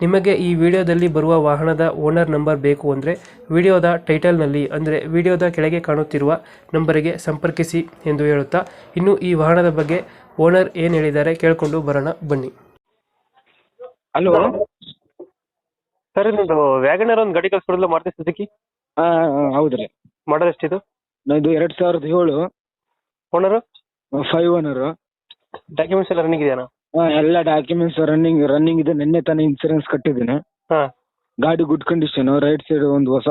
ನಿಮಗೆ ಈ ವಿಡಿಯೋದಲ್ಲಿ ಬರುವ ವಾಹನದ ಓನರ್ ನಂಬರ್ ಬೇಕು ಅಂದರೆ ವಿಡಿಯೋದ ಟೈಟಲ್ನಲ್ಲಿ ಅಂದರೆ ವಿಡಿಯೋದ ಕೆಳಗೆ ಕಾಣುತ್ತಿರುವ ನಂಬರಿಗೆ ಸಂಪರ್ಕಿಸಿ ಎಂದು ಹೇಳುತ್ತಾ ಇನ್ನು ಈ ವಾಹನದ ಬಗ್ಗೆ ಓನರ್ ಏನು ಹೇಳಿದ್ದಾರೆ ಕೇಳಿಕೊಂಡು ಬರೋಣ ಬನ್ನಿ. ಹಲೋ. ಸರ್ ಇದು ವ್ಯಾಗನರ್ ಒಂದು ಗಾಡಿ ಕಳ್ಸ್ಕೊಡಲ್ಲ ಮಾರುತಿ ಸುಜುಕಿ? ಹೌದು ರೀ. ಮಾಡಲ್ ಎಷ್ಟಿದು? ಇದು ಎರಡು ಸಾವಿರದ ಏಳು. ಓನರು? Five owner. ಡಾಕ್ಯುಮೆಂಟ್ಸ್ ಎಲ್ಲ ರನ್ನಿಂಗ್ ಇದೆಯಾ? ಎಲ್ಲ ಡಾಕ್ಯುಮೆಂಟ್ಸ್ ರನ್ನಿಂಗ್ ರನ್ನಿಂಗ್ ಇದೆ. ನಿನ್ನೆ ತಾನೇ ಇನ್ಸೂರೆನ್ಸ್ ಕಟ್ಟಿದ್ದೀನಿ. ಹಾಂ. ಗಾಡಿ ಗುಡ್ ಕಂಡೀಷನ್ ರೈಟ್ ಸೈಡ್ ಒಂದು ಹೊಸ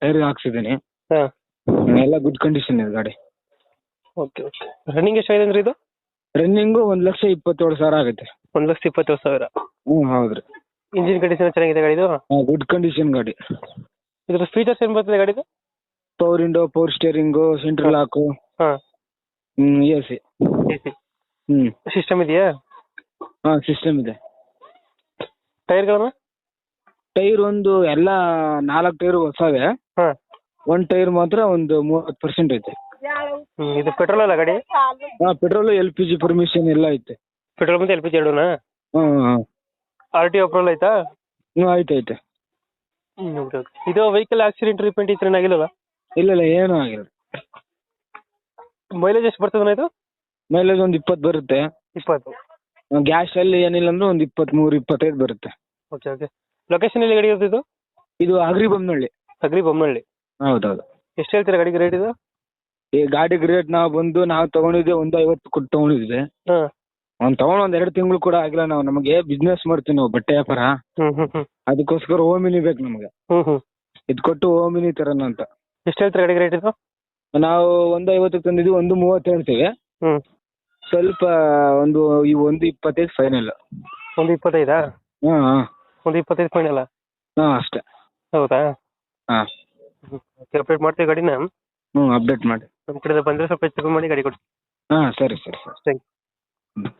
ಟೈರ್ ಹಾಕ್ಸಿದ್ದೀನಿ. ಹಾ. ಎಲ್ಲ ಗುಡ್ ಕಂಡೀಷನ್ ಇದೆ ಗಾಡಿ. ಓಕೆ ಓಕೆ ರನ್ನಿಂಗ್ ಎಷ್ಟಾಗಿದೆ ಅಂದ್ರೆ ಇದು? ರನ್ನಿಂಗ್ ಒಂದ್ ಲಕ್ಷ ಇಪ್ಪತ್ತೇಳು ಸಾವಿರ ಆಗುತ್ತೆ ಒಂದ್ ಲಕ್ಷ ಇಪ್ಪತ್ತೇಳು ಸಾವಿರ. ಹ್ಮ್ ಹೌದ್ರಿ. ಇಂಜಿನ್ ಕಂಡೀಷನ್ ಚೆನ್ನಾಗಿದೆ ಗಾಡಿದು ಗುಡ್ ಕಂಡೀಷನ್ ಗಾಡಿ. ಇದ್ರ ಫೀಚರ್ಸ್ ಏನ್ ಬರ್ತದೆ ಗಾಡಿದು power window power steering central lock hmm AC A C hmm. System ಇದೆಯಾ? ಹಾಂ ಸಿಸ್ಟಮ್ ಇದೆ. ಟೈರ್ಗಳನ್ನ ಟೈರ್ ಒಂದು ಎಲ್ಲ ನಾಲ್ಕು ಟೈರ್ ಹೊಸವೆ. ಹಾಂ. ಒಂದು ಟೈರ್ ಮಾತ್ರ ಒಂದು ಮೂವತ್ತು ಪರ್ಸೆಂಟ್ ಐತೆ. ಇದು ಪೆಟ್ರೋಲ್ ಅಲ್ಲ ಗಾಡಿ? ಹಾ petrol L P G permission ಎಲ್ಲ ಐತೆ. ಪೆಟ್ರೋಲ್ ಮತ್ತೆ ಎಲ್ ಪಿ ಜಿ ಎರಡೂನಾ? ಹಾಂ ಹಾಂ ಆರ್ ಟಿ ಅಪ್ರೂವಲ್ ಆಯ್ತಾ ಐತೆ? ಹ್ಮ್, okay, okay. ಇದು ವೆಹಿಕಲ್ ಆಕ್ಸಿಡೆಂಟ್ ರಿಪೇಂಟ್ ಇತ್ತು ಆಗಿಲ್ಲಲ್ಲ? ಇಲ್ಲ ಇಲ್ಲ ಏನೂ ಆಗಿಲ್ಲ. ಮೈಲೇಜ್ ಎಷ್ಟು ಬರ್ತದೆ ಇದು? ಮೈಲೇಜ್ ಒಂದು ಇಪ್ಪತ್ತು ಬರುತ್ತೆ. ಇಪ್ಪತ್ತು. ಗ್ಯಾಸಲ್ಲಿ ಏನಿಲ್ಲ ಅಂದ್ರೆ ಒಂದು ಇಪ್ಪತ್ತ್ಮೂರು ಇಪ್ಪತ್ತೈದು ಬರುತ್ತೆ. ಓಕೆ ಓಕೆ ಲೊಕೇಶನ್ ಎಲ್ಲಿ ಗಾಡಿ ಇರೋದು ಇದು? ಇದು ಅಗ್ರಿ ಬೊಮ್ಮನಹಳ್ಳಿ ಅಗ್ರಿ ಬೊಮ್ಮನಹಳ್ಳಿ ಹೌದೌದು. ಎಷ್ಟು ಹೇಳ್ತೀರಾ ಗಾಡಿಗೆ ರೇಟ್ ಇದು? ಈ ಗಾಡಿಗೆ ರೇಟ್ ನಾವು ಬಂದು ನಾವು ತಗೊಂಡಿದ್ದೆ ಒಂದು ಐವತ್ತು ಕೊಟ್ಟು ತಗೊಂಡಿದ್ವಿ. ಹಾಂ. ತಗೊಂಡ್ ಒಂದ್ ಎರಡ್ ಎರಡು ತಿಂಗಳು ಕೂಡ ಆಗಿಲ್ಲ ನಾವು. ನಮಗೆ ಬಿಸ್ನೆಸ್ ಮಾಡ್ತೀವಿ ನಾವು ಬಟ್ಟೆ ವ್ಯಾಪಾರ. ಹ್ಮ್ ಹ್ಮ್ ಹ್ಮ್. ಅದಕ್ಕೋಸ್ಕರ ಓಮಿನಿ ಬೇಕು ನಮಗೆ. ಹ್ಮ್ ಹ್ಮ್. ಇದು ಕೊಟ್ಟು ಓಮಿನಿ ತರೋಣ ಅಂತ. ಎಷ್ಟು ಹೇಳ್ತಾರೆ ಗಾಡಿಗೆ ರೇಟ್ ಇದು? ನಾವು ಒಂದು ಐವತ್ತಕ್ಕೆ ತಂದಿದ್ವಿ ಒಂದು ಮೂವತ್ತು ಹೇಳ್ತೀವಿ. ಹ್ಮ್. ಸ್ವಲ್ಪ ಒಂದು ಈ ಒಂದು ಇಪ್ಪತ್ತೈದು ಫೈನಲ್ ಒಂದು ಇಪ್ಪತ್ತೈದಾ? ಹಾ ಒಂದು ಇಪ್ಪತ್ತೈದು ಫೈನಲ್ ಹಾ ಅಷ್ಟೇ. ಹೌದಾ? ಹಾ. ಅಪ್ಡೇಟ್ ಮಾಡ್ತೀವಿ ಗಾಡಿನ? ಹ್ಞೂ ಅಪ್ಡೇಟ್ ಮಾಡಿ. ನಮ್ಮ ಕಡೆ ಬಂದರೆ ಸ್ವಲ್ಪ ಹೆಚ್ಚು ಕಮ್ಮಿ ಮಾಡಿ ಗಾಡಿ ಕೊಡಿ ಹಾ ಸರಿ ಸರಿ ಸರಿ. Thank you